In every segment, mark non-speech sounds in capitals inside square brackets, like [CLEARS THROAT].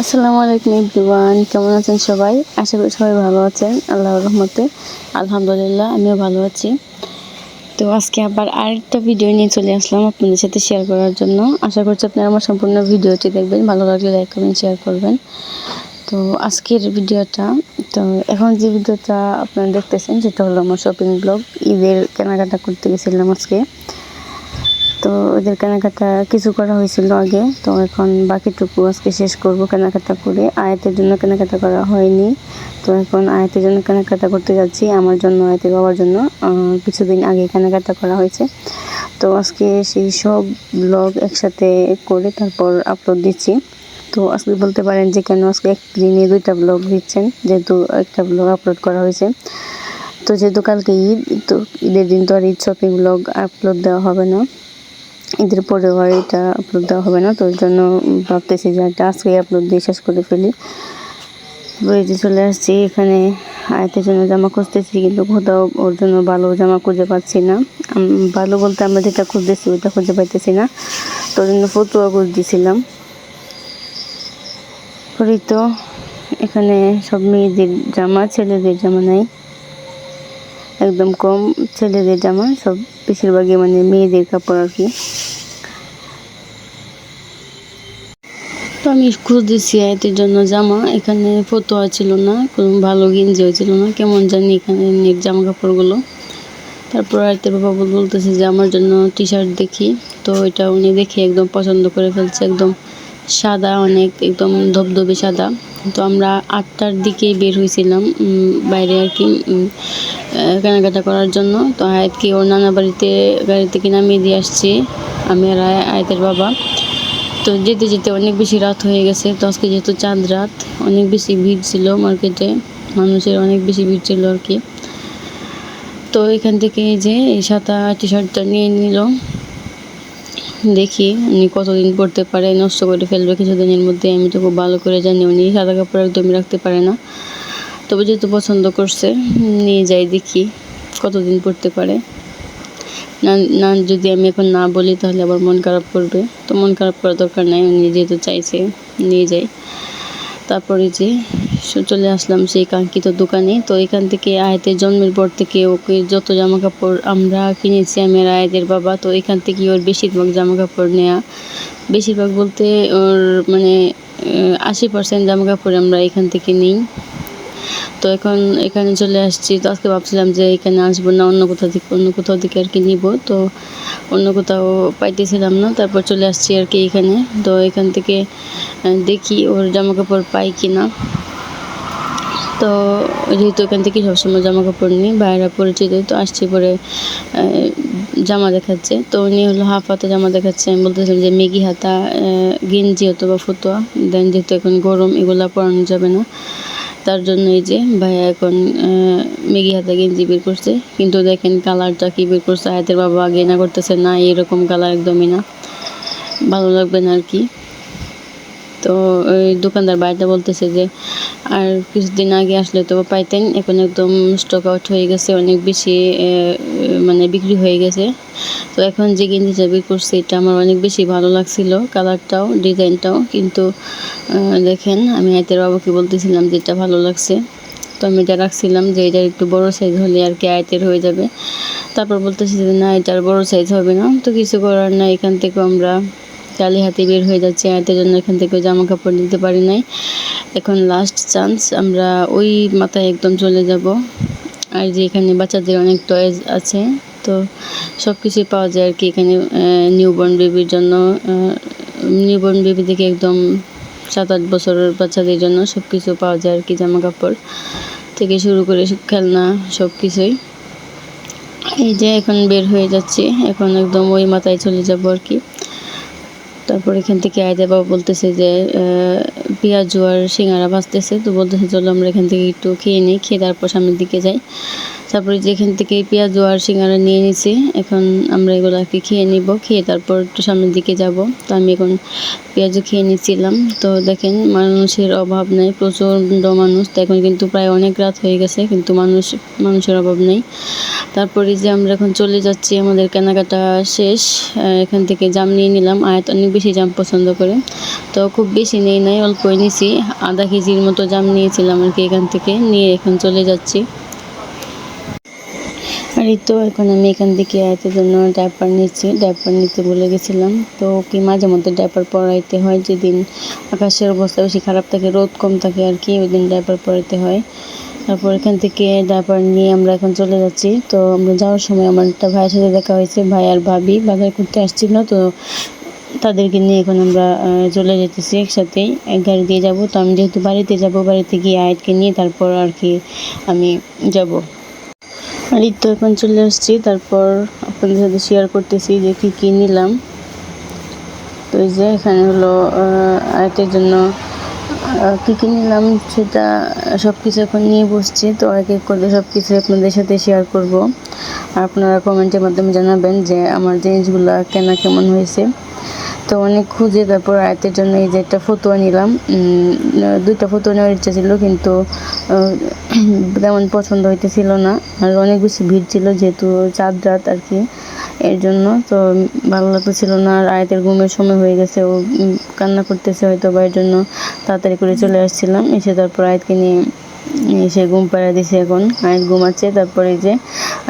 আসসালামু আলাইকুম এভরিওয়ান, কেমন আছেন সবাই? আশা করি সবাই ভালো আছেন, আল্লাহর রহমতে। আলহামদুলিল্লাহ, আমিও ভালো আছি। তো আজকে আবার আরেকটা ভিডিও নিয়ে চলে আসলাম আপনাদের সাথে শেয়ার করার জন্য। আশা করছি আপনারা আমার সম্পূর্ণ ভিডিওটি দেখবেন, ভালো লাগলে লাইক করবেন শেয়ার করবেন। তো আজকের ভিডিওটা, তো এখন যে ভিডিওটা আপনারা দেখতেছেন, সেটা হলো আমার শপিং ব্লগ ঈদের কেনাকাটা করতে গেছিলাম আজকে। তো ওদের কেনাকাটা কিছু করা হয়েছিল আগে, তো এখন বাকিটুকু আজকে শেষ করব কেনাকাটা করে। আয়াতের জন্য কেনাকাটা করা হয়নি, তো এখন আয়াতের জন্য কেনাকাটা করতে যাচ্ছি, আমার জন্য, আয়াতের বাবার জন্য। কিছুদিন আগে কেনাকাটা করা হয়েছে। তো আজকে সেই সব ব্লগ একসাথে করে তারপর আপলোড দিচ্ছি। তো আজকে বলতে পারেন যে কেন আজকে একদিনে দুইটা ব্লগ দিচ্ছেন, যেহেতু একটা ব্লগ আপলোড করা হয়েছে। তো যেহেতু কালকে ঈদ, তো ঈদের দিন তো আর ঈদ শপিং ব্লগ আপলোড দেওয়া হবে না। ঈদের পরেও আর এটা আপলোড দেওয়া হবে না, তো ওই জন্য ভাবতেছি যে একটা আজকেই আপলোড দিয়ে শেষ করে ফেলি। বইতে চলে আসছি, এখানে আয়তের জন্য জামা খুঁজতেছি, কিন্তু কোথাও ওর জন্য ভালো জামা খুঁজে পাচ্ছি না। ভালো বলতে আমরা যেটা খুঁজতেছি ওইটা খুঁজে পাইতেছি না। তো ওই জন্য ফতুয়া খুঁজতেছিলাম। করি তো, এখানে সব মেয়েদের জামা, ছেলেদের জামা নাই। একদম কম ছেলেদের জামা, সব বেশিরভাগই মানে মেয়েদের কাপড় আর কি। তো আমি খুঁজতেছি আয়তের জন্য, জামা। এখানে ফতোয়া ছিল না, কোনো ভালো গেঞ্জিও ছিল না, কেমন জানি এখানে নেট জামা কাপড়গুলো তারপর আয়তের বাবা বল- বলতেছে যে, আমার জন্য টি শার্ট দেখি। তো এটা উনি দেখে একদম পছন্দ করে ফেলছে, একদম সাদা অনেক, একদম ধবধবে সাদা। তো আমরা আটটার দিকে বের হয়েছিলাম বাইরে আর কি কেনাকাটা করার জন্য। তো আয়াতকে ওর নানা বাড়িতে গাড়ি থেকে নামিয়ে দিয়ে আসছি, আমি আর আয়া- আয়াতের বাবা। তো যেতে যেতে অনেক বেশি রাত হয়ে গেছে। তো আজকে যেহেতু চাঁদ রাত, অনেক বেশি ভিড় ছিল মার্কেটে। মানুষের অনেক বেশি ভিড় ছিল আর কি। তো এখান থেকে যে এই সাদা টি শার্টটা নিয়ে নিল। দেখি উনি কতদিন পরতে পারে, নষ্ট করে ফেলবে কিছুদিনের মধ্যে। আমি তো খুব ভালো করে জানি উনি সাদা কাপড় একদমই রাখতে পারে না। তবে যেহেতু পছন্দ করছে, নিয়ে যাই দেখি কতদিন পরতে পারে। না না, যদি আমি এখন না বলি তাহলে আবার মন খারাপ করবে। তো মন খারাপ করার দরকার নাই উনি যেহেতু চাইছে, নিয়ে যাই। তারপরে যে চলে আসলাম সেই কাঙ্ক্ষিত দোকানে। তো এখান থেকে আয়াতের জন্মের পর থেকে ওকে যত জামা কাপড় আমরা কিনেছি, আমি আর আয়াতের বাবা, তো এখান থেকে ওর বেশিরভাগ জামা কাপড় নেওয়া বেশিরভাগ বলতে ওর মানে আশি পার্সেন্ট জামা কাপড় আমরা এখান থেকে নিই। তো এখন এখানে চলে আসছি। তো আজকে ভাবছিলাম যে এখানে আসব না, অন্য কোথাও থেকে অন্য কোথাও থেকে আর কি নিব। তো অন্য কোথাও পাইতেছিলাম না, তারপর চলে আসছি আর কি এখানে। তো এখান থেকে দেখি ওর জামা কাপড় পাই কি না তো যেহেতু এখান থেকে সবসময় জামা কাপড় নিই, বাইরে পরিচিত, তো আসছি পরে জামা দেখাচ্ছে। তো উনি হলো হাফ হাতা জামা দেখাচ্ছে। আমি বলতেছিলাম যে মেগি হাতা গেঞ্জি অথবা ফতুয়া। দেন যেহেতু এখন গরম, এগুলা পরানো যাবে না। তার জন্য এই যে ভাইয়া এখন মেগি হাতে গেঞ্জি বের করছে। কিন্তু দেখেন কালারটা কি বের করছে হাতের বাবা আগে না করতেছে, না এরকম কালার একদমই না। ভালো লাগবে না আর কি। তো ওই দোকানদার বাড়িটা বলতেছে যে আর কিছুদিন আগে আসলে তো পাইতেন, এখন একদম স্টক আউট হয়ে গেছে, অনেক বেশি মানে বিক্রি হয়ে গেছে। তো এখন যে গেঞ্জিটা বের করছে, এটা আমার অনেক বেশি ভালো লাগছিল, কালারটাও, ডিজাইনটাও। কিন্তু দেখেন, আমি হাতের বাবাকে বলতেছিলাম যে এটা ভালো লাগছে। তো আমি এটা রাখছিলাম যে এটার একটু বড় সাইজ হলে আর কি আয়তের হয়ে যাবে। তারপর বলতেছি যে না এটার বড় সাইজ হবে না। তো কিছু করার না এখান থেকে আমরা খালি হাতে বের হয়ে যাচ্ছে আয়তের জন্য এখান থেকে জামা কাপড় নিতে পারি নাই। এখন লাস্ট চান্স আমরা ওই মাথায় একদম চলে যাব। আর যে এখানে বাচ্চাদের অনেক টয়েজ আছে, তো সব কিছুই পাওয়া যায় আর কি এখানে নিউবর্ন বেবির জন্য। নিউবর্ন বেবি থেকে একদম সাত আট বছরের বাচ্চাদের জন্য সব কিছু পাওয়া যায় আর কি জামা কাপড় থেকে শুরু করে খেলনা সব কিছুই এই যে এখন বের হয়ে যাচ্ছি, এখন একদম ওই মাথায় চলে যাব আর কি। তারপর এখান থেকে আয়দা বাবা বলতেছে যে পেঁয়াজু আর সিঙ্গারা ভাজতেছে। তো বলতেছে, চলো আমরা এখান থেকে একটু খেয়ে নিই, খেয়ে তারপর সামনের দিকে যাই। তারপরে যেখান থেকে পেঁয়াজ, আর সিঙ্গারা নিয়ে নিছি, এখন আমরা এগুলো আর কি খেয়ে নিব, খেয়ে তারপর একটু সামনের দিকে যাব। তো আমি এখন পেঁয়াজও খেয়ে নিচ্ছিলাম তো দেখেন, মানুষের অভাব নেই, প্রচণ্ড মানুষ। তো এখন কিন্তু প্রায় অনেক রাত হয়ে গেছে, কিন্তু মানুষ, মানুষের অভাব নেই। তারপরে যে আমরা এখন চলে যাচ্ছি, আমাদের কেনাকাটা শেষ। এখান থেকে জাম নিয়ে নিলাম। আয়াত অনেক বেশি জাম পছন্দ করে। তো খুব বেশি নেই নাই, অল্পই নিছি। আধা কেজির মতো জাম নিয়েছিলাম আর কি এখান থেকে। নিয়ে এখন চলে যাচ্ছি। এই তো, এখন আমি এখান থেকে আয়াতের জন্য ডাইপার নিচ্ছি। ডাইপার নিতে বলে গেছিলাম। তো কি মাঝে মধ্যে ডাইপার পরাইতে হয়, যেদিন আকাশের অবস্থা বেশি খারাপ থাকে, রোদ কম থাকে আর কি ওই দিন ডাইপার পরাইতে হয়। তারপর এখান থেকে ডাইপার নিয়ে আমরা এখন চলে যাচ্ছি। তো আমরা যাওয়ার সময় আমার একটা ভাইয়ের সাথে দেখা হয়েছে, ভাই আর ভাবি। বাজার করতে আসছিল, তো তাদেরকে নিয়ে এখন আমরা চলে যেতেছি একসাথেই। এক গাড়ি দিয়ে যাব। তো আমি যেহেতু বাড়িতে যাব, বাড়িতে গিয়ে আয়াতকে নিয়ে তারপর আর কি আমি যাব। তো এখন চলে আসছি, তারপর আপনাদের সাথে শেয়ার করতেছি যে কী কী নিলাম। তো এই যে এখানে হলো আয়াতের জন্য কী কী নিলাম সেটা সব কিছু এখন নিয়ে বসছি। তো এক এক করে সব কিছু আপনাদের সাথে শেয়ার করব। আর আপনারা কমেন্টের মাধ্যমে জানাবেন যে আমার জিনিসগুলো কেনা কেমন হয়েছে। তো অনেক খুঁজে তারপর আয়তের জন্য এই যে একটা ফতুয়া নিলাম। দুইটা ফতুয়া নেওয়ার ইচ্ছা ছিল, কিন্তু তেমন পছন্দ হইতেছিল না। আর অনেক বেশি ভিড় ছিল যেহেতু চাঁদ রাত আর কি এর জন্য, তো ভালো লাগতেছিল না। আর আয়তের ঘুমের সময় হয়ে গেছে, ও কান্না করতেছে হয়তো বা এর জন্য তাড়াতাড়ি করে চলে আসছিলাম। এসে তারপর আয়তকে নিয়ে এসে ঘুম পাড়া দিছে এখন। আয়াত ঘুমাচ্ছে, তারপরে যে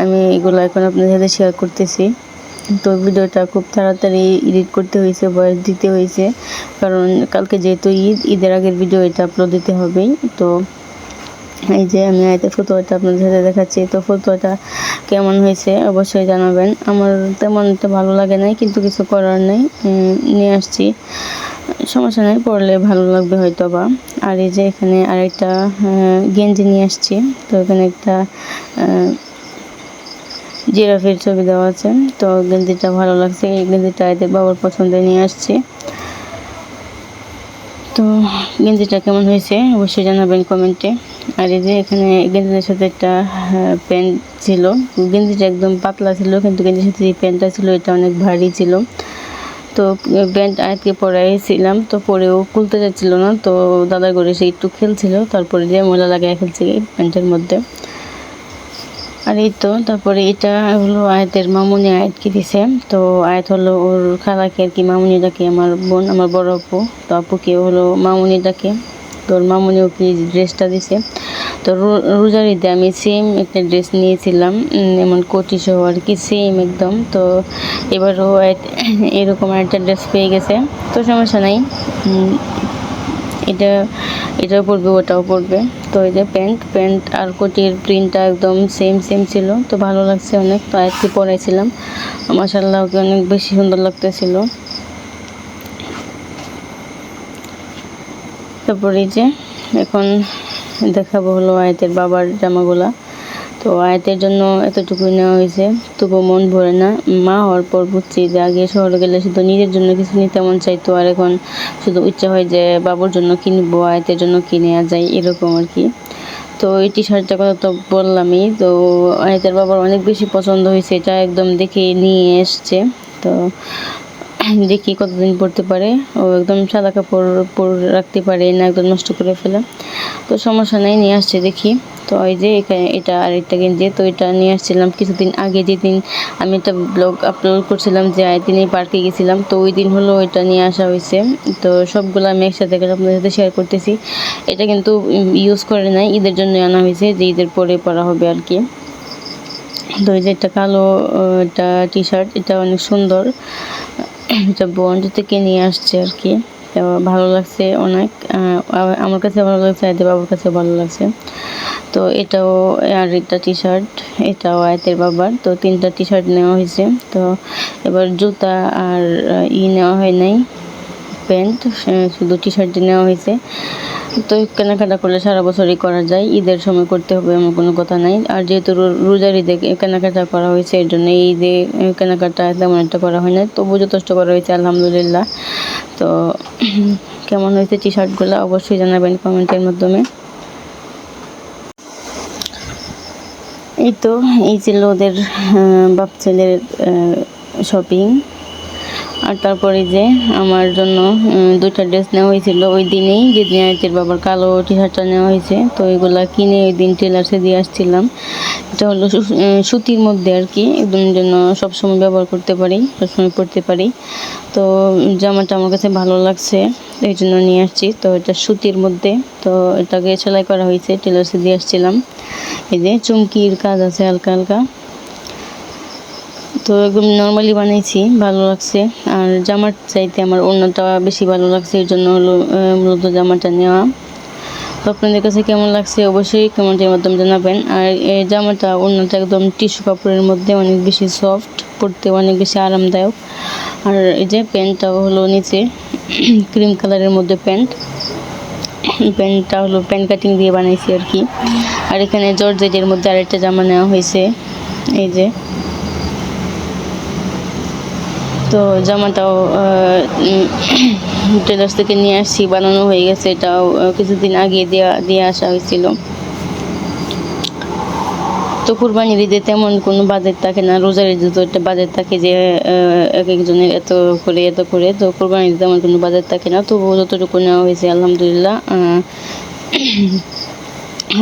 আমি এগুলো এখন আপনাদের সাথে শেয়ার করতেছি। তো ভিডিওটা খুব তাড়াতাড়ি এডিট করতে হয়েছে বয়স দিতে হয়েছে। কারণ কালকে যেহেতু ঈদ, ঈদের আগের ভিডিও এটা আপলোড দিতে হবেই। তো এই যে আমি আয়তের ফটোটা আপনাদের সাথে দেখাচ্ছি। তো ফটোটা কেমন হয়েছে অবশ্যই জানাবেন। আমার তেমন একটা ভালো লাগে নাই, কিন্তু কিছু করার নেই। নিয়ে আসছি। সমস্যা নেই, পড়লে ভালো লাগবে হয়তো বা আর এই যে এখানে আরেকটা গেঞ্জি নিয়ে আসছি। তো এখানে একটা জিরাফের ছবি দেওয়া আছে। তো গেঞ্জিটা ভালো লাগছে, এই গেঞ্জিটা এদের বাবার পছন্দে নিয়ে আসছি। তো গেঞ্জিটা কেমন হয়েছে অবশ্যই জানাবেন কমেন্টে। আর এই যে এখানে গেঞ্জিটার সাথে একটা প্যান্ট ছিল। গেঞ্জিটা একদম পাতলা ছিল, কিন্তু গেঞ্জির সাথে যে প্যান্টটা ছিল, এটা অনেক ভারী ছিল। তো প্যান্ট আয়াতকে পরাইছিলাম তো পরেও খুলতে যাচ্ছিল না। তো দাদার ঘরে সে একটু খেলছিল, তারপরে যে ময়লা লাগাই এই প্যান্টের মধ্যে। আর এই তো, তারপরে এটা হলো আয়াতের মামুনি আয়াতকে দিছে? তো আয়াত হলো ওর খালাকে আর কি, মামুনি ডাকে, আমার বোন, আমার বড় আপু। তো আপুকে হলো মামুনি ডাকে। তো ওর মামুনি ওকে ড্রেসটা দিছে। তো রোজার ঈদে আমি সেম একটা ড্রেস নিয়েছিলাম এমন কোটি সহ আর কি সেম একদম। তো এবারও এরকম একটা ড্রেস পেয়ে গেছে। তো সমস্যা নাই। এটা, এটাও পরবে, ওটাও পরবে। তো এই যে প্যান্ট প্যান্ট আর কোটির প্রিন্টটা একদম সেম সেম ছিল। তো ভালো লাগছে অনেক, তো আজকে পরাইছিলাম। মাসাল্লাহ ওকে অনেক বেশি সুন্দর লাগতেছিল। তারপরে যে, এখন দেখাবো হলো আয়তের বাবার জামাগুলা। তো আয়তের জন্য এতটুকু নেওয়া হয়েছে তবুও মন ভরে না। মা হওয়ার পর বুঝছি যে আগে শহরে গেলে শুধু নিজের জন্য কিছু নিতে মন চাইতো, আর এখন শুধু ইচ্ছা হয় যে বাবুর জন্য কিনবো, আয়তের জন্য কিনে যাই, এরকম আর কি। তো এই টি শার্টটার কথা তো বললামই, তো আয়তের বাবার অনেক বেশি পছন্দ হয়েছে, এটা একদম দেখে নিয়ে এসছে। তো [COUGHS] দেখি কতদিন পরতে পারে, ও একদম সাদা কাপড় পরে রাখতে পারে না, একদম নষ্ট করে ফেলে। তো সমস্যা নেই, নিয়ে আসছে দেখি। তো ওই যে এখানে এটা আরেকটা গেঞ্জি, তো এটা নিয়ে আসছিলাম কিছুদিন আগে যেদিন আমি একটা ব্লগ আপলোড করছিলাম যে এই পার্কে গেছিলাম, তো ওই দিন হলো এটা নিয়ে আসা হয়েছে। তো সবগুলো আমি একসাথে আপনাদের সাথে শেয়ার করতেছি। এটা কিন্তু ইউজ করে নাই, ঈদের জন্য আনা হয়েছে, যে ঈদের পরে পরা হবে আর কি। তো এই যে একটা কালো একটা টি শার্ট এটা অনেক সুন্দর। এটা বন্ড থেকে নিয়ে আসছে আর কি। তো ভালো লাগছে অনেক। আমার কাছে ভালো লাগছে, আয়তের বাবার কাছে ভালো লাগছে। তো এটাও আর একটা টি শার্ট এটাও আয়তের বাবার। তো তিনটা টি শার্ট নেওয়া হয়েছে। তো এবার জুতা আর ই নেওয়া হয় নাই, প্যান্ট শুধু টি শার্টটি নেওয়া হয়েছে। তো কেনাকাটা করলে সারা বছরই করা যায়। ঈদের সময় করতে হবে এমন কোনো কথা নাই। আর যেহেতু রোজার ঈদে কেনাকাটা করা হয়েছে, এর জন্য এই ঈদে কেনাকাটা তেমন একটা করা হয় না তবু যথেষ্ট করা হয়েছে, আলহামদুলিল্লাহ। তো [CLEARS THROAT] কেমন হয়েছে টি শার্টগুলো অবশ্যই জানাবেন কমেন্টের মাধ্যমে। এই তো, এই ছিল ওদের বাপ ছেলের শপিং আর তারপরে যে আমার জন্য দুইটা ড্রেস নেওয়া হয়েছিল। ওই দিনেই যেদিন আয়তের বাবার কালো টি শার্টটা নেওয়া হয়েছে। তো এগুলা কিনে ওই দিন টেলার্সে দিয়ে আসছিলাম। এটা হলো সুতির মধ্যে আর কি। একদম জন্য সবসময় ব্যবহার করতে পারি, সবসময় পরতে পারি। তো জামাটা আমার কাছে ভালো লাগছে, এই জন্য নিয়ে আসছি। তো এটা সুতির মধ্যে, তো এটাকে সেলাই করা হয়েছে টেলার্সে দিয়ে আসছিলাম। এই যে চুমকির কাজ আছে হালকা হালকা। তো একদম নর্মালি বানিয়েছি ভালো লাগছে। আর জামার চাইতে আমার অন্যটা বেশি ভালো লাগছে এর জন্য হলো মূলত জামাটা নেওয়া। তো আপনাদের কাছে কেমন লাগছে অবশ্যই কমেন্টের মাধ্যমে জানাবেন। আর এই জামাটা অন্যটা একদম টিস্যু কাপড়ের মধ্যে অনেক বেশি সফট পরতে অনেক বেশি আরামদায়ক। আর এই যে প্যান্টটাও হলো নিচে [CLEARS THROAT] ক্রিম কালারের মধ্যে প্যান্ট। প্যান্টটা হলো প্যান্ট কাটিং দিয়ে বানাইছি আর কি। আর এখানে জর্জেটের মধ্যে আরেকটা জামা নেওয়া হয়েছে, এই যে। তো জামাটাও টেলার্স [CLEARS THROAT] থেকে নিয়ে আসছি, বানানো হয়ে গেছে, এটাও কিছুদিন আগে দেওয়া দিয়ে আসা হয়েছিল। তো কুরবানির ঈদে তেমন কোনো বাজেট থাকে না, রোজার ঈদে তো একটা বাজেট থাকে যে এক একজনের এত করে এত করে, তো কুরবানির ঈদে তেমন কোনো বাজেট থাকে না। তবু যতটুকু নেওয়া হয়েছে, আলহামদুলিল্লাহ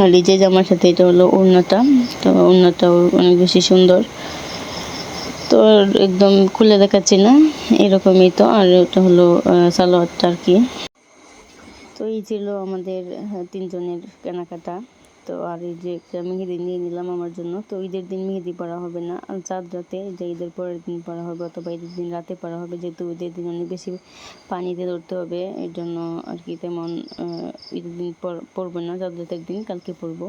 আর [CLEARS THROAT] যে জামার সাথে, এটা হলো ওড়নাটা, তো ওড়নাটাও অনেক বেশি সুন্দর। তো একদম খুলে দেখাচ্ছি না, এরকমই তো। আর ওটা হলো সালোয়ারটা আর কি। তো এই ছিল আমাদের তিনজনের কেনাকাটা। তো আর এই যে একটা মেহেদি নিয়ে নিলাম আমার জন্য। তো ঈদের দিন মেহেদি পরা হবে না। আর চাঁদ রাতে যে ঈদের পরের দিন পরা হবে অথবা ঈদের দিন রাতে পরা হবে, যেহেতু ঈদের দিন অনেক বেশি পানিতে ধরতে হবে এর জন্য আর কি তেমন ঈদের দিন পর, পরবো না। চাঁদ রাতের দিন কালকে পরবো।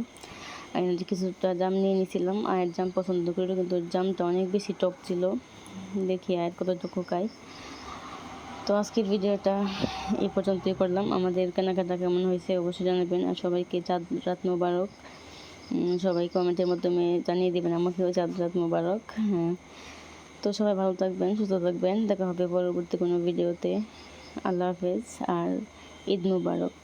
কিছুটা জাম নিয়ে নিয়েছিলাম, আয়ের জাম পছন্দ করে কিন্তু জামটা অনেক বেশি টক ছিল। দেখি আয়ের কতটুকু খাই তো আজকের ভিডিওটা এই পর্যন্তই করলাম। আমাদের কেনাকাটা কেমন হয়েছে অবশ্যই জানাবেন, আর সবাইকে চাঁদ, রাত মোবারক। সবাই কমেন্টের মাধ্যমে জানিয়ে দেবেন আমাকেও চাঁদ, রাত মোবারক। হ্যাঁ। তো সবাই ভালো থাকবেন, সুস্থ থাকবেন। দেখা হবে পরবর্তী কোনো ভিডিওতে। আল্লাহ হাফেজ, আর ঈদ মোবারক।